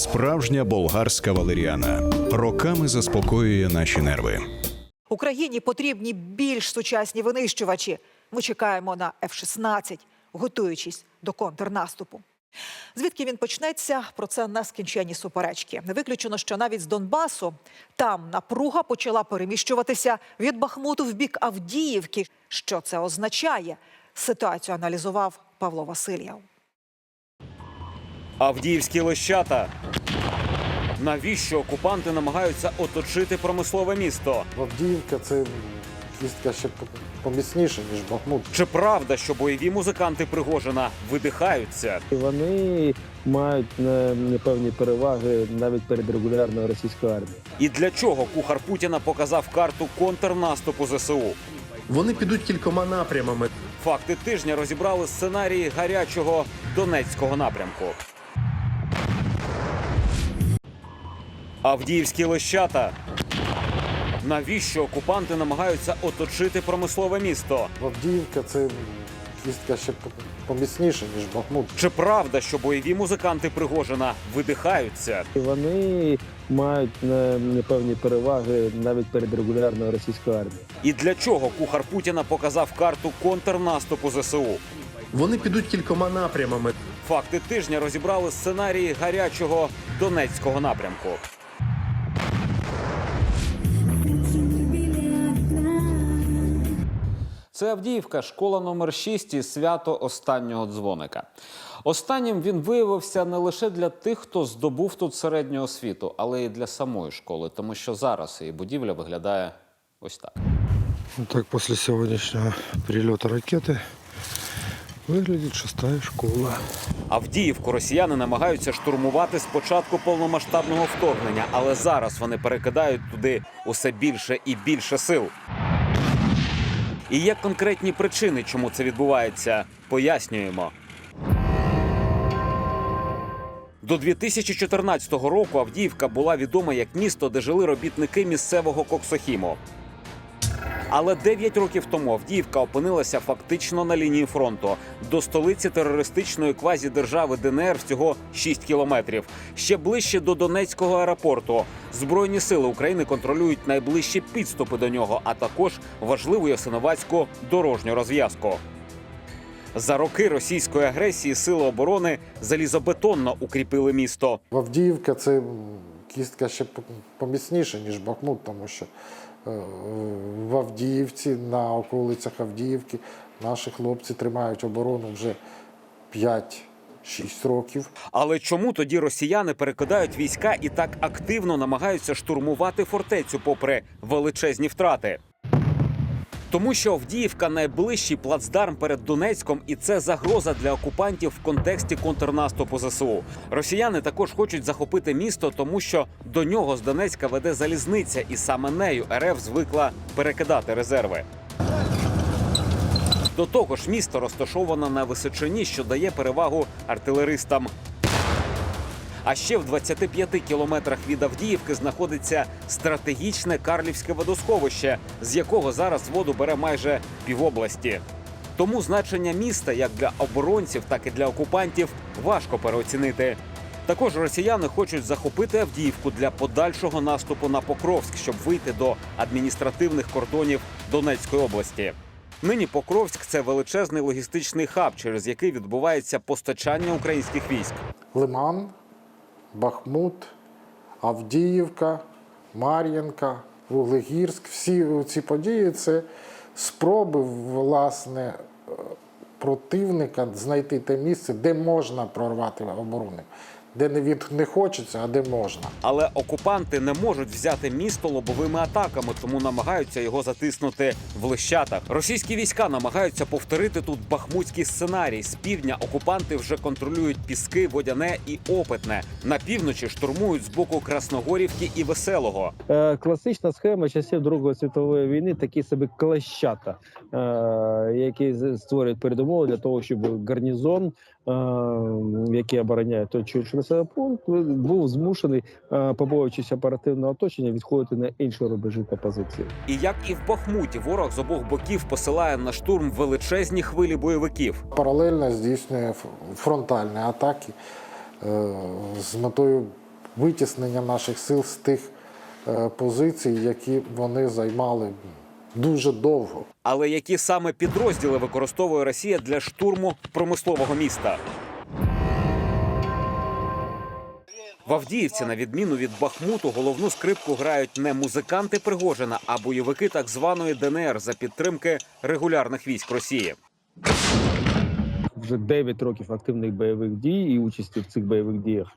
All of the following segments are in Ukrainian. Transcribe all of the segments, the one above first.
Справжня болгарська валеріана роками заспокоює наші нерви. Україні потрібні більш сучасні винищувачі. Ми чекаємо на F-16, готуючись до контрнаступу. Звідки він почнеться? Про це нескінченні суперечки. Не виключено, що навіть з Донбасу там напруга почала переміщуватися від Бахмуту в бік Авдіївки. Що це означає? Ситуацію аналізував Павло Васильєв. Авдіївські лищата. Навіщо окупанти намагаються оточити промислове місто? Авдіївка це кістка ще поміцніша, ніж Бахмут. Чи правда, що бойові музиканти Пригожина видихаються? Вони мають певні переваги навіть перед регулярною російською армією. І для чого кухар Путіна показав карту контрнаступу ЗСУ? Вони підуть кількома напрямами. Факти тижня розібрали сценарії гарячого Донецького напрямку. Авдіївські лищата. Навіщо окупанти намагаються оточити промислове місто? Авдіївка це кістка ще поміцніша, ніж Бахмут. Чи правда, що бойові музиканти Пригожина видихаються? Вони мають е, певні переваги навіть перед регулярною російською армією. І для чого кухар Путіна показав карту контрнаступу ЗСУ? Вони підуть кількома напрямами. Факти тижня розібрали сценарії гарячого Донецького напрямку. Це Авдіївка, школа номер 6 і свято останнього дзвоника. Останнім він виявився не лише для тих, хто здобув тут середню освіту, але й для самої школи, тому що зараз її будівля виглядає ось так. Так после сегодняшнего перелета ракеты выглядит шестая школа. Авдіївку росіяни намагаються штурмувати з початку повномасштабного вторгнення, але зараз вони перекидають туди усе більше і більше сил. І є конкретні причини, чому це відбувається. Пояснюємо. До 2014 року Авдіївка була відома як місто, де жили робітники місцевого коксохіму. Але 9 років тому Авдіївка опинилася фактично на лінії фронту. До столиці терористичної квазідержави ДНР всього 6 кілометрів. Ще ближче до Донецького аеропорту. Збройні сили України контролюють найближчі підступи до нього, а також важливу ясиновацьку дорожню розв'язку. За роки російської агресії сили оборони залізобетонно укріпили місто. Авдіївка це кістка ще поміцніша, ніж Бахмут, тому що е, в Авдіївці, на околицях Авдіївки, наші хлопці тримають оборону вже 5-6 років. Але чому тоді росіяни перекидають війська і так активно намагаються штурмувати фортецю, попри величезні втрати? Тому що Авдіївка найближчий плацдарм перед Донецьком, і це загроза для окупантів в контексті контрнаступу ЗСУ. Росіяни також хочуть захопити місто, тому що до нього з Донецька веде залізниця, і саме нею РФ звикла перекидати резерви. До того ж, місто розташоване на височині, що дає перевагу артилеристам. А ще в 25 кілометрах від Авдіївки знаходиться стратегічне Карлівське водосховище, з якого зараз воду бере майже півобласті. Тому значення міста як для оборонців, так і для окупантів важко переоцінити. Також росіяни хочуть захопити Авдіївку для подальшого наступу на Покровськ, щоб вийти до адміністративних кордонів Донецької області. Нині Покровськ це величезний логістичний хаб, через який відбувається постачання українських військ. Лиман, Бахмут, Авдіївка, Мар'їнка, Вуглегірськ. Всі ці події це спроби власне е, противника знайти те місце, де можна прорвати оборону. Де не від не хочеться, а де можна. Але окупанти не можуть взяти місто лобовими атаками, тому намагаються його затиснути в лищатах. Російські війська намагаються повторити тут бахмутський сценарій. З півдня окупанти вже контролюють піски, водяне і опитне. На півночі штурмують з боку Красногорівки і Веселого. Е, Класична схема часів Другої світової війни, такі собі клещата, е, які створюють передумови для того, щоб гарнізон, е, який обороняє той чи інший населений пункт, був змушений, е, побоюючись оперативного оточення, відходити на інші рубежі та позиції. І як і в Бахмуті, ворог з обох боків посилає на штурм величезні хвилі бойовиків. Паралельно здійснює фронтальні атаки е, з метою витіснення наших сил з тих позицій, які вони займали дуже довго. Але які саме підрозділи використовує Росія для штурму промислового міста? В Авдіївці, на відміну від Бахмуту, головну скрипку грають не музиканти Пригожина, а бойовики так званої ДНР за підтримки регулярних військ Росії. Вже 9 років активних бойових дій і участі в цих бойових діях.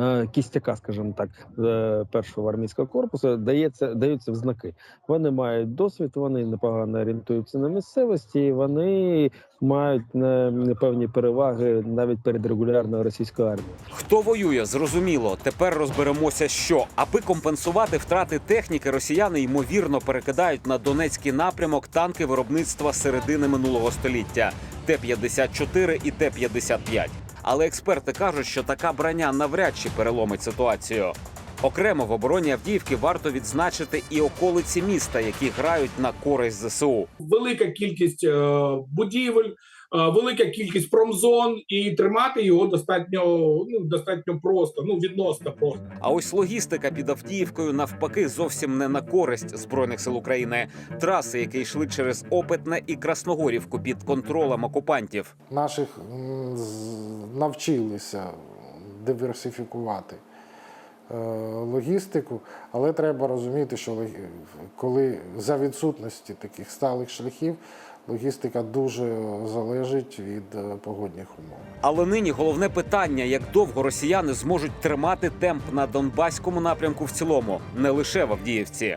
Е, Кістяка, скажімо так, е, першого армійського корпусу дається даються в знаки. Вони мають досвід, вони непогано орієнтуються на місцевості, вони мають е, певні переваги навіть перед регулярною російською армією. Хто воює, зрозуміло. Тепер розберемося, що аби компенсувати втрати техніки, росіяни ймовірно перекидають на Донецький напрямок танки виробництва середини минулого століття Т-54 і Т-55. Але експерти кажуть, що така броня навряд чи переломить ситуацію. Окремо в обороні Авдіївки варто відзначити і околиці міста, які грають на користь ЗСУ. велика кількість е, будівель, велика кількість промзон, і тримати його достатньо ну достатньо просто, ну відносно просто. А ось логістика під Авдіївкою навпаки зовсім не на користь збройних сил України. Траси, які йшли через Опитне і Красногорівку під контролем окупантів. Наших навчилися диверсифікувати е, логістику, але треба розуміти, що коли за відсутності таких сталих шляхів логістика дуже залежить від е, погодних умов. Але нині головне питання: як довго росіяни зможуть тримати темп на Донбаському напрямку в цілому, не лише в Авдіївці.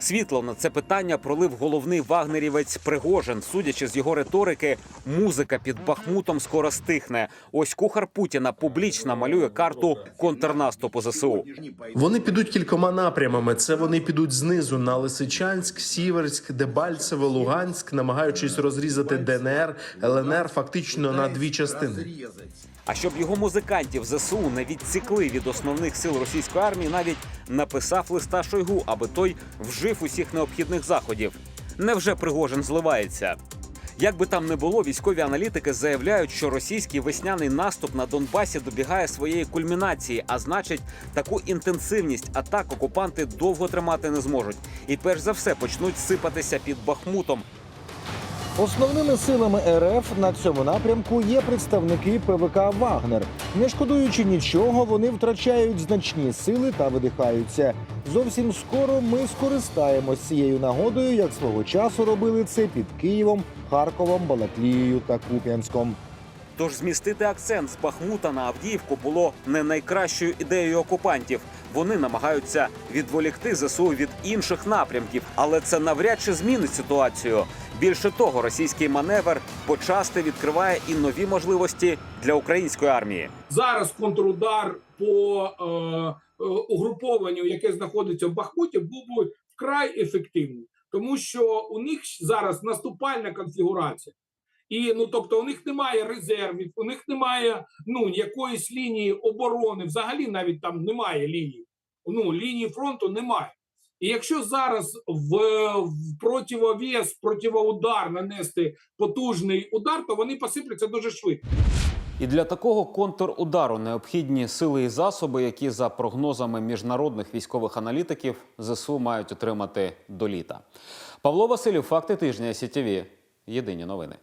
Світло на це питання пролив головний вагнерівець Пригожин. Судячи з його риторики, музика під Бахмутом скоро стихне. Ось кухар Путіна публічно малює карту контрнаступу ЗСУ. Вони підуть кількома напрямами. Це вони підуть знизу на Лисичанськ, Сіверськ, Дебальцеве, Луганськ, намагаючись розрізати ДНР, ЛНР фактично на дві частини. А щоб його музикантів ЗСУ не відсікли від основних сил російської армії, навіть написав листа Шойгу, аби той вжив усіх необхідних заходів. Невже Пригожин зливається? Як би там не було, військові аналітики заявляють, що російський весняний наступ на Донбасі добігає своєї кульмінації, а значить, таку інтенсивність атак окупанти довго тримати не зможуть. І перш за все почнуть сипатися під Бахмутом, Основними силами РФ на цьому напрямку є представники ПВК Вагнер. Не шкодуючи нічого, вони втрачають значні сили та видихаються. Зовсім скоро ми скористаємось цією нагодою, як свого часу робили це під Києвом, Харковом, Балаклією та Куп'янськом. Тож змістити акцент з Бахмута на Авдіївку було не найкращою ідеєю окупантів. Вони намагаються відволікти ЗСУ від інших напрямків, але це навряд чи змінить ситуацію. Більше того, російський маневр почасти відкриває і нові можливості для української армії. Зараз контрудар по е, е, угрупованню, яке знаходиться в Бахмуті, був вкрай ефективним, тому що у них зараз наступальна конфігурація. І ну тобто у них немає резервів, у них немає ну якоїсь лінії оборони. Взагалі навіть там немає лінії. Ну лінії фронту немає. І якщо зараз в, в противовес, противоудар нанести потужний удар, то вони посипляться дуже швидко. І для такого контрудару необхідні сили і засоби, які за прогнозами міжнародних військових аналітиків ЗСУ мають отримати до літа. Павло Василів, факти тижня СІТВ. Єдині новини.